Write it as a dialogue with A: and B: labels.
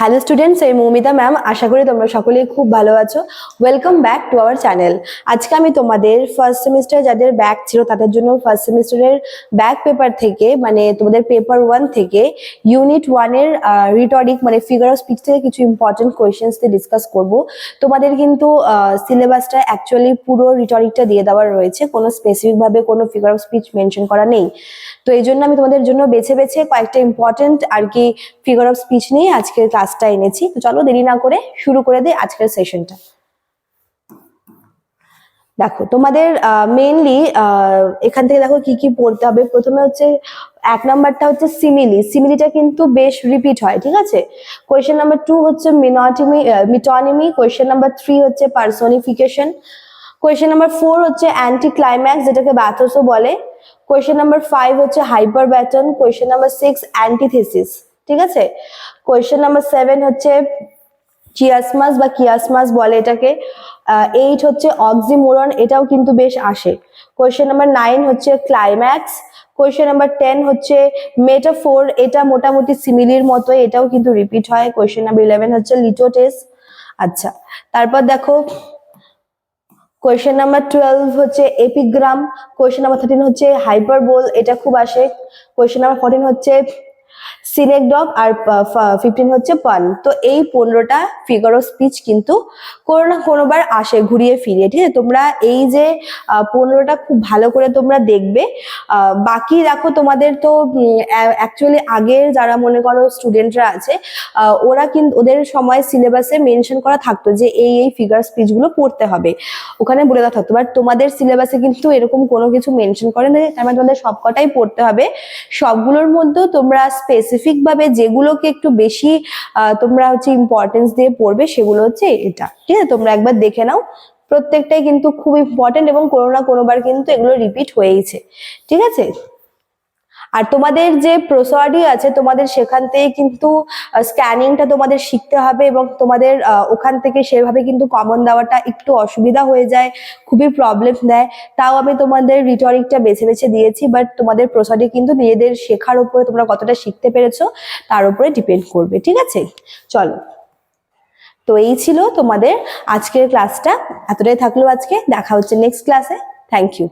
A: Hello students এই Moumita ma'am আশা করি তোমরা সকলেই খুব ভালো আছো। Welcome back to our channel আজকে আমি তোমাদের ফার্স্ট সেমিস্টার যাদের ব্যাক ছিল, তাদের জন্য ফার্স্ট সেমিস্টারের ব্যাক পেপার থেকে মানে তোমাদের পেপার ওয়ান থেকে ইউনিট ওয়ানের রিটরিক মানে ফিগার অফ স্পিচ থেকে কিছু ইম্পর্টেন্ট কোয়েশ্চেন্স দিয়ে ডিসকাস করব। তোমাদের কিন্তু সিলেবাসটা অ্যাকচুয়ালি পুরো রিটরিকটা দিয়ে দেওয়ার রয়েছে। কোনো স্পেসিফিকভাবে কোনো ফিগার অফ স্পিচ মেনশন করা নেই। তো এই জন্য আমি তোমাদের জন্য বেছে বেছে কয়েকটা ইম্পর্টেন্ট আর কি ফিগার অফ স্পিচ নিয়ে আজকের ক্লাসটা এনেছি। তো চলো দেরি না করে শুরু করে দিই আজকের সেশনটা দেখো, তোমাদের মেইনলি এখান থেকে দেখো কি কি পড়তে হবে। প্রথমে হচ্ছে, এক নাম্বারটা হচ্ছে সিমিলি সিমিলিটা কিন্তু বেশ রিপিট হয়, ঠিক আছে? কোয়েশ্চেন নাম্বার টু হচ্ছে metonymy metonymy question number three হচ্ছে পার্সোনিফিকেশন কোয়েশ্চেন নাম্বার ফোর হচ্ছে অ্যান্টি ক্লাইম্যাক্স যেটাকে ব্যাথসও বলে। কোয়েশ্চেন নাম্বার ফাইভ হচ্ছে hyperbaton question number six antithesis ঠিক আছে? কোয়েশ্চেন নাম্বার সেভেন হচ্ছে চিয়াসমাস বা কিয়াসমাস বলে এটাকে। এইট হচ্ছে অক্সিমোরন এটাও কিন্তু বেশ আসে। কোয়েশ্চেন নাম্বার নাইন হচ্ছে ক্লাইম্যাক্স কোয়েশ্চেন নাম্বার টেন হচ্ছে মেটাফোর এটা মোটামুটি সিমিলির মতো এটাও কিন্তু রিপিট হয়। কোয়েশ্চেন নাম্বার ইলেভেন হচ্ছে লিটোটেস আচ্ছা তারপর দেখো কোয়েশ্চেন নাম্বার টুয়েলভ হচ্ছে এপিগ্রাম কোয়েশ্চেন নাম্বার থার্টিন হচ্ছে হাইপারবোল এটা খুব আসে। কোয়েশ্চেন নাম্বার ফোরটিন হচ্ছে সিনেকডক আর ফিফটিন হচ্ছে পান। তো এই পনেরোটা ফিগার অফ স্পিচ কিন্তু কোনো না কোনোবার আসে, ঘুরিয়ে ফিরিয়ে, ঠিক আছে? তোমরা এই যে পনেরোটা খুব ভালো করে তোমরা দেখবে। বাকি দেখো তোমাদের তো অ্যাকচুয়ালি আগের যারা মনে করো স্টুডেন্টরা আছে ওরা কিন্তু ওদের সময় সিলেবাসে মেনশন করা থাকতো যে এই এই ফিগার স্পিচগুলো পড়তে হবে। ওখানে বলে দেওয়া থাকতো। বাট তোমাদের সিলেবাসে কিন্তু এরকম কোনো কিছু মেনশন করে না তার মানে তোমাদের সবকটাই পড়তে হবে। সবগুলোর মধ্যেও তোমরা স্পেসিফিক ভাবে যেগুলোকে একটু বেশি তোমরা হচ্ছে ইম্পর্টেন্স দিয়ে পড়বে সেগুলো হচ্ছে এটা। ঠিক আছে? তোমরা একবার দেখে নাও। প্রত্যেকটাই কিন্তু খুব ইম্পর্টেন্ট এবং কোনো না কোনোবার কিন্তু এগুলো রিপিট হয়েইছে। ঠিক আছে? আর তোমাদের যে প্রসারডি আছে, তোমাদের সেখান থেকে কিন্তু স্ক্যানিংটা তোমাদের শিখতে হবে এবং তোমাদের ওখান থেকে সেভাবে কিন্তু কমন দেওয়াটা একটু অসুবিধা হয়ে যায়, খুবই প্রবলেম দেয়। তাও আমি তোমাদের রিটরিকটা বেছে বেছে দিয়েছি বাট তোমাদের প্রসারডি কিন্তু নিজেদের শেখার উপরে তোমরা কতটা শিখতে পেরেছ, তার উপরে ডিপেন্ড করবে, ঠিক আছে? চলো। তো এই ছিল তোমাদের আজকের ক্লাসটা এতটাই থাকল আজকে। দেখা হচ্ছে নেক্সট ক্লাসে থ্যাংক ইউ